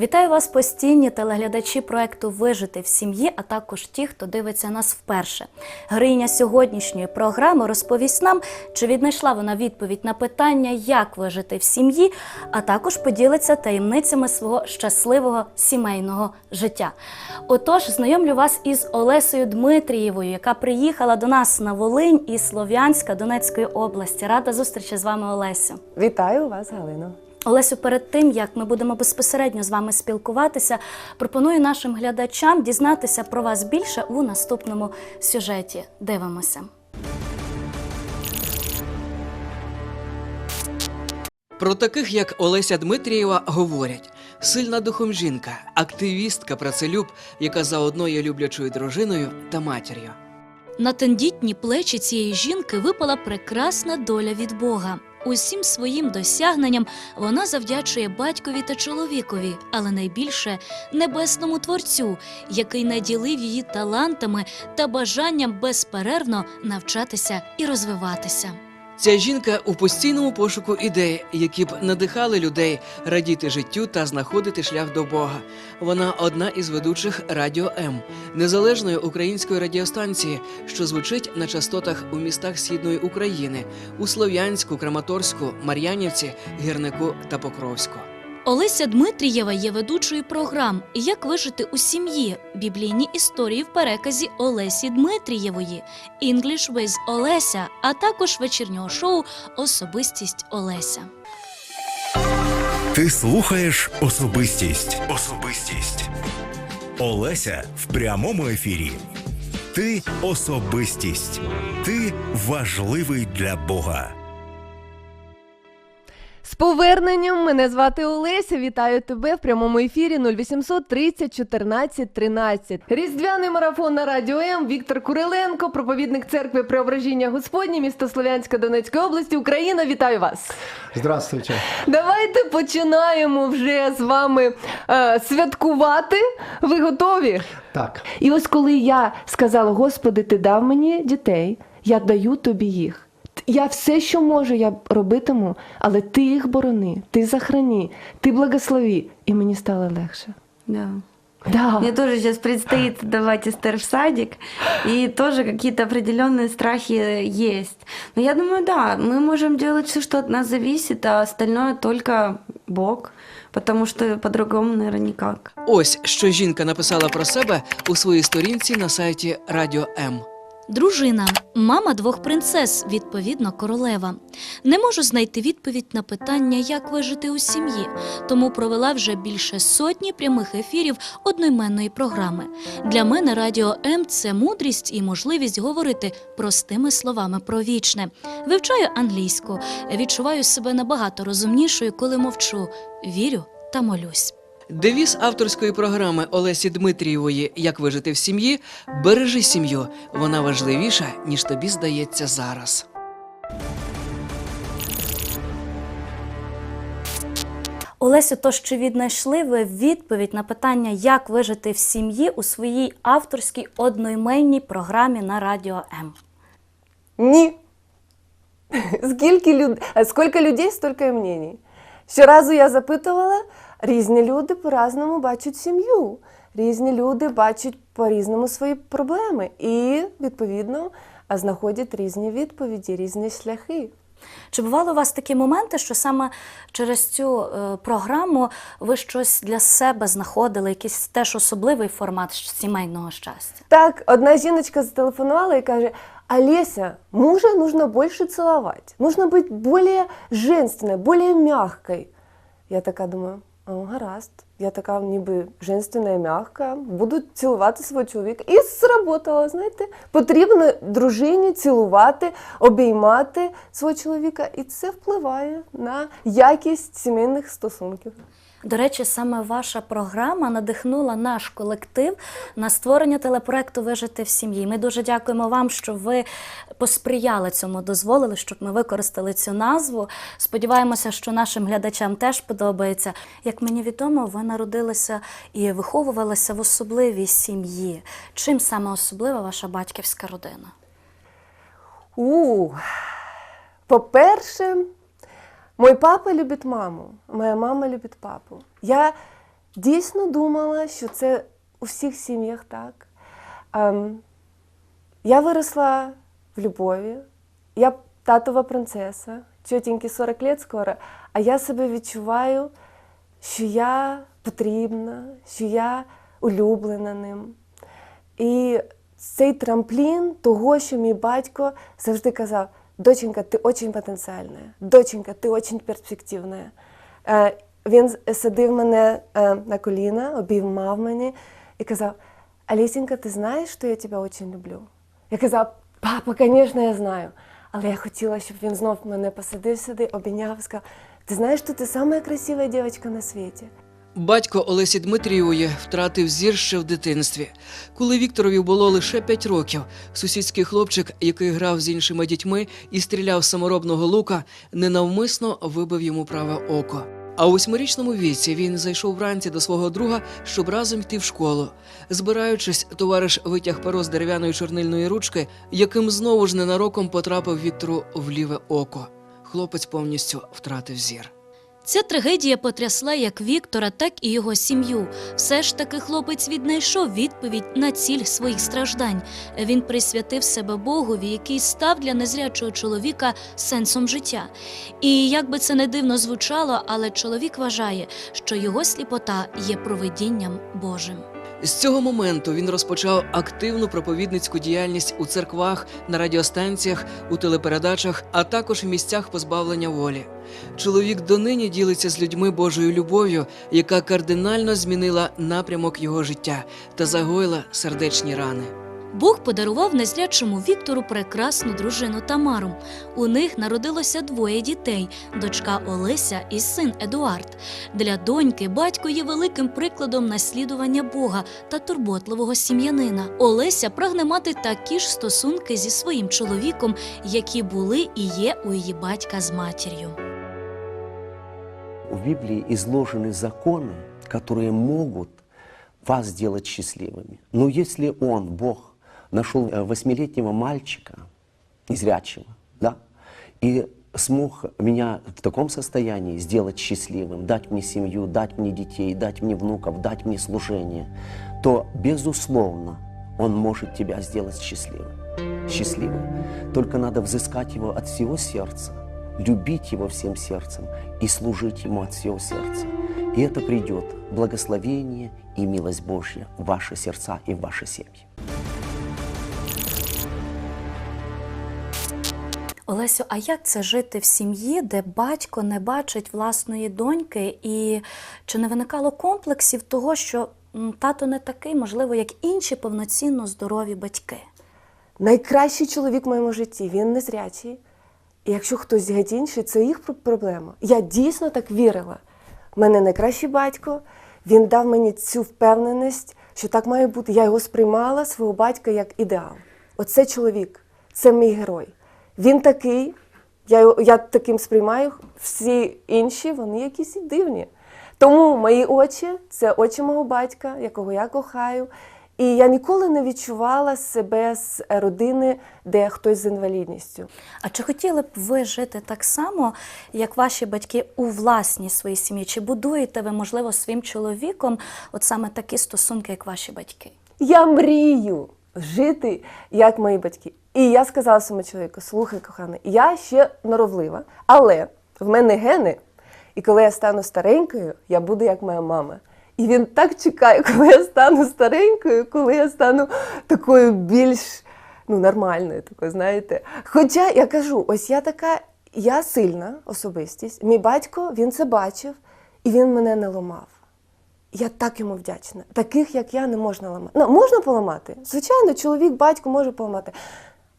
Вітаю вас, постійні телеглядачі проекту Вижити в сім'ї, а також ті, хто дивиться нас вперше. Героїня сьогоднішньої програми розповість нам, чи віднайшла вона відповідь на питання, як вижити в сім'ї, а також поділиться таємницями свого щасливого сімейного життя. Отож, знайомлю вас із Олесею Дмитрієвою, яка приїхала до нас на Волинь із Слов'янська Донецької області. Рада зустрічі з вами, Олесю. Вітаю вас, Галино. Олесю, перед тим як ми будемо безпосередньо з вами спілкуватися, пропоную нашим глядачам дізнатися про вас більше у наступному сюжеті. Дивимося. Про таких, як Олеся Дмитрієва, говорять: сильна духом жінка, активістка, працелюб, яка заодно є люблячою дружиною та матір'ю. На тендітні плечі цієї жінки випала прекрасна доля від Бога. Усім своїм досягненням вона завдячує батькові та чоловікові, але найбільше небесному творцю, який наділив її талантами та бажанням безперервно навчатися і розвиватися. Ця жінка у постійному пошуку ідей, які б надихали людей радіти життю та знаходити шлях до Бога. Вона одна із ведучих Радіо М, незалежної української радіостанції, що звучить на частотах у містах Східної України у Слов'янську, Краматорську, Мар'янівці, Гірнику та Покровську. Олеся Дмитрієва є ведучою програм Як вижити у сім'ї, біблійні історії в переказі Олесі Дмитрієвої, English with Олеся, а також вечірнього шоу Особистість Олеся. Ти слухаєш особистість. Особистість. Олеся в прямому ефірі. Ти особистість. Ти важливий для Бога. З поверненням мене звати Олеся. Вітаю тебе в прямому ефірі 0800 30 14 13. Різдвяний марафон на радіо М. Віктор Куриленко, проповідник церкви Преображіння Господні, місто Слов'янська Донецької області, Україна. Вітаю вас. Здравствуйте. Давайте починаємо вже з вами е, святкувати. Ви готові? Так, І ось коли я сказала, Господи, ти дав мені дітей, я даю тобі їх. Т- Я все, що можу, я робитиму, але ти їх борони, ти захрані, ти благослови. І мені стало легше. Да. Да. Мне тоже сейчас предстоит давать Эстер в садик, и тоже какие-то определенные страхи есть. Но я думаю, да, мы можем делать все, что от нас зависит, а остальное только Бог, потому что по-другому, наверное, никак. Ось що жінка написала про себе у своїй сторінці на сайті Радіо М. Дружина, мама двох принцес, відповідно, королева. Не можу знайти відповідь на питання, як вижити у сім'ї, тому провела вже більше сотні прямих ефірів одноіменної програми. Для мене радіо М це мудрість і можливість говорити простими словами про вічне. Вивчаю англійську, відчуваю себе набагато розумнішою, коли мовчу, вірю та молюсь. Девіз авторської програми Олесі Дмитрієвої Як вижити в сім'ї бережи сім'ю. Вона важливіша, ніж тобі здається зараз. Олесю, то чи віднайшли ви відповідь на питання, як вижити в сім'ї у своїй авторській одноіменній програмі на Радіо М? Ні. Скільки, люд... Скільки людей, стільки і мнень. Щоразу я запитувала, різні люди по-разному бачать сім'ю. Різні люди бачать по-різному свої проблеми і, відповідно, знаходять різні відповіді, різні шляхи. Чи бували у вас такі моменти, що саме через цю е, програму ви щось для себе знаходили, якийсь теж особливий формат сімейного щастя? Так, одна жіночка зателефонувала і каже: Олеся, мужа нужно больше целовать. Нужно быть более женственной, более мягкой. Я така думаю, о, гаразд. я така ніби женственна і м'яка, буду цілувати свого чоловіка. І сработало, знаєте, потрібно дружині цілувати, обіймати свого чоловіка, і це впливає на якість сімейних стосунків. До речі, саме ваша програма надихнула наш колектив на створення телепроекту Вижити в сім'ї. Ми дуже дякуємо вам, що ви посприяли цьому, дозволили, щоб ми використали цю назву. Сподіваємося, що нашим глядачам теж подобається. Як мені відомо, ви народилися і виховувалися в особливій сім'ї. Чим саме особлива ваша батьківська родина? У, по-перше, мой папа любить маму, моя мама любить папу. Я дійсно думала, що це у всіх сім'ях так. Ем, я виросла в любові, я татова принцеса, тітеньки 40 лет скоро, а я себе відчуваю, що я потрібна, що я улюблена ним. І цей трамплін того, що мій батько завжди казав: доченька, ти дуже потенціальна, доченька, ти дуже перспективна. Е, Він садив мене е, на коліна, обіймав мене і казав: Алісінька, ти знаєш, що я тебе дуже люблю? Я казав, папа, звісно, я знаю. Але я хотіла, щоб він знов мене посадив сюди, обійняв і сказав, ти знаєш, що ти сама красива дівчинка на світі. Батько Олесі Дмитрієвої втратив зір ще в дитинстві. Коли Вікторові було лише 5 років, сусідський хлопчик, який грав з іншими дітьми і стріляв саморобного лука, ненавмисно вибив йому праве око. А у восьмирічному віці він зайшов вранці до свого друга, щоб разом йти в школу. Збираючись, товариш витяг перо з дерев'яної чорнильної ручки, яким знову ж ненароком потрапив Віктору в ліве око. Хлопець повністю втратив зір. Ця трагедія потрясла як Віктора, так і його сім'ю. Все ж таки хлопець віднайшов відповідь на ціль своїх страждань. Він присвятив себе Богові, який став для незрячого чоловіка сенсом життя. І як би це не дивно звучало, але чоловік вважає, що його сліпота є провидінням Божим. З цього моменту він розпочав активну проповідницьку діяльність у церквах, на радіостанціях, у телепередачах, а також в місцях позбавлення волі. Чоловік донині ділиться з людьми Божою любов'ю, яка кардинально змінила напрямок його життя та загоїла сердечні рани. Бог подарував незрячому Віктору прекрасну дружину Тамару. У них народилося двоє дітей: дочка Олеся і син Едуард. Для доньки батько є великим прикладом наслідування Бога та турботливого сім'янина. Олеся прагне мати такі ж стосунки зі своїм чоловіком, які були і є у її батька з матір'ю. В Библии изложены законы, которые могут вас сделать счастливыми. Но если Он, Бог, нашел э, восьмилетнего мальчика, незрячего, да, и смог меня в таком состоянии сделать счастливым, дать мне семью, дать мне детей, дать мне внуков, дать мне служение, то, безусловно, Он может тебя сделать счастливым. Счастливым. Только надо взыскать Его от всего сердца, любить Его всем сердцем и служить Ему от всего сердца. И это придет благословение и милость Божья в ваши сердца и в ваши семьи. Олесю, а як це жити в сім'ї, де батько не бачить власної доньки, і чи не виникало комплексів того, що тато не такий, можливо, як інші повноцінно здорові батьки? Найкращий чоловік в моєму житті, він незрячий. І якщо хтось геть інший, це їх проблема. Я дійсно так вірила. В мене найкращий батько, він дав мені цю впевненість, що так має бути. Я його сприймала, свого батька, як ідеал. Оце чоловік, це мій герой. Він такий, я, я таким сприймаю, всі інші, вони якісь і дивні. Тому мої очі це очі мого батька, якого я кохаю. І я ніколи не відчувала себе з родини, де хтось з інвалідністю. А чи хотіли б ви жити так само, як ваші батьки у власній своїй сім'ї? Чи будуєте ви, можливо, своїм чоловіком от саме такі стосунки, як ваші батьки? Я мрію жити, як мої батьки. І я сказала своєму чоловіку: слухай, коханий, я ще норовлива, але в мене гени, і коли я стану старенькою, я буду як моя мама. І він так чекає, коли я стану старенькою, коли я стану такою більш ну, нормальною, такою, знаєте. Хоча я кажу, ось я така, я сильна особистість. Мій батько він це бачив, і він мене не ламав. Я так йому вдячна. Таких, як я, не можна ламати. Ну, можна поламати. Звичайно, чоловік, батько може поламати.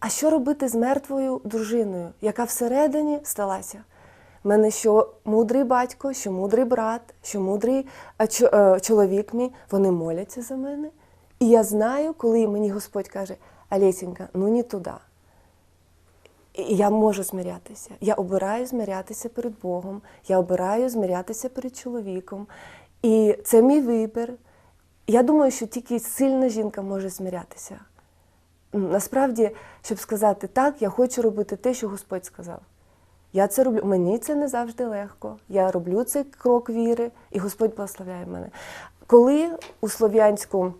А що робити з мертвою дружиною, яка всередині сталася? У мене що мудрий батько, що мудрий брат, що мудрий е, е, чоловік мій, вони моляться за мене. І я знаю, коли мені Господь каже, Олесенька, ну не туди. І я можу змирятися. Я обираю змирятися перед Богом, я обираю змирятися перед чоловіком. І це мій вибір. Я думаю, що тільки сильна жінка може змирятися. Насправді, щоб сказати так, я хочу робити те, що Господь сказав. Я це роблю. Мені це не завжди легко. Я роблю цей крок віри, і Господь благословляє мене. Коли у Слов'янську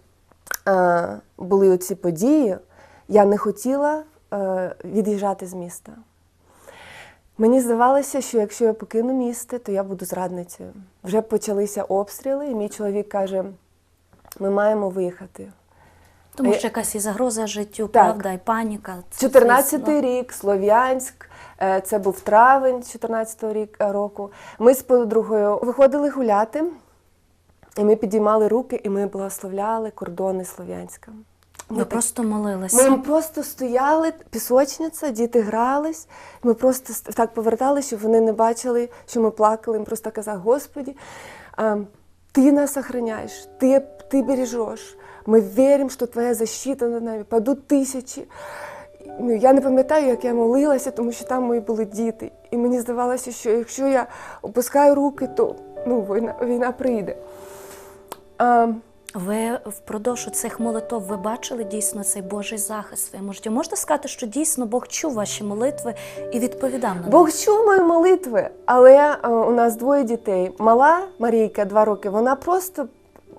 е, були оці події, я не хотіла е, від'їжджати з міста. Мені здавалося, що якщо я покину місто, то я буду зрадницею. Вже почалися обстріли, і мій чоловік каже: ми маємо виїхати. Тому Е, що якась і загроза життю, так. правда, і паніка. Це, 14-й рік, Слов'янськ, е, це був травень 14-го рік, е, року. Ми з подругою виходили гуляти, і ми підіймали руки, і ми благословляли кордони Слов'янська. Ми так- просто молилися. Ми просто стояли, пісочниця, діти грались. Ми просто так повертали, щоб вони не бачили, що ми плакали. Ми просто казали, Господі, ти нас охраняєш, ти, ти бережеш. Ми віримо, що твоя защита над нами, падуть тисячі. Ну, я не пам'ятаю, як я молилася, тому що там мої були діти. І мені здавалося, що якщо я опускаю руки, то ну, війна, війна прийде. А, Ви впродовж цих молитов ви бачили дійсно цей Божий захист своєму житті. Можна сказати, що дійсно Бог чув ваші молитви і відповідав на них? Бог чув мої молитви, але е, у нас двоє дітей. Мала Марійка, два роки, вона просто.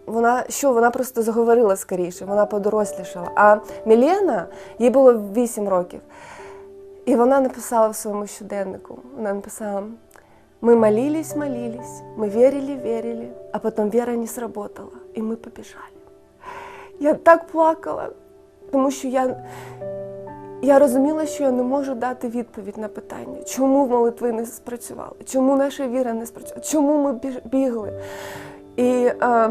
Вона що вона просто заговорила скоріше, вона подорослішала. А Мілена, їй було 8 років. І вона написала в своєму щоденнику: вона написала: ми молились, молились, ми вірили, вірили, а потім віра не сработала, і ми побіжали. Я так плакала, тому що я, я розуміла, що я не можу дати відповідь на питання, чому молитви не спрацювали, чому наша віра не спрацювала, чому ми бігли. І е,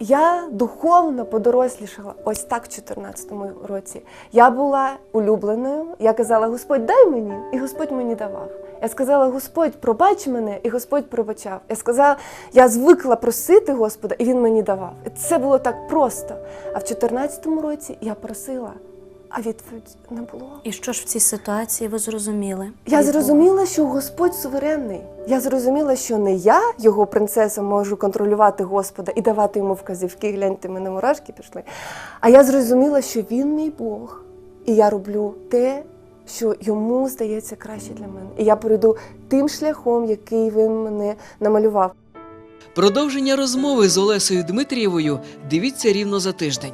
я духовно подорослішала ось так в 14-му році. Я була улюбленою. Я казала, Господь, дай мені, і Господь мені давав. Я сказала, Господь, пробач мене, і Господь пробачав. Я сказала, я звикла просити Господа, і Він мені давав. Це було так просто. А в 14-му році я просила, а відповідь не було. І що ж в цій ситуації ви зрозуміли? Я зрозуміла, що Господь суверенний. Я зрозуміла, що не я, його принцеса, можу контролювати Господа і давати йому вказівки, гляньте, мене мурашки пішли. А я зрозуміла, що він мій Бог, і я роблю те, що йому здається краще для мене. І я пройду тим шляхом, який він мене намалював. Продовження розмови з Олесею Дмитрієвою дивіться рівно за тиждень.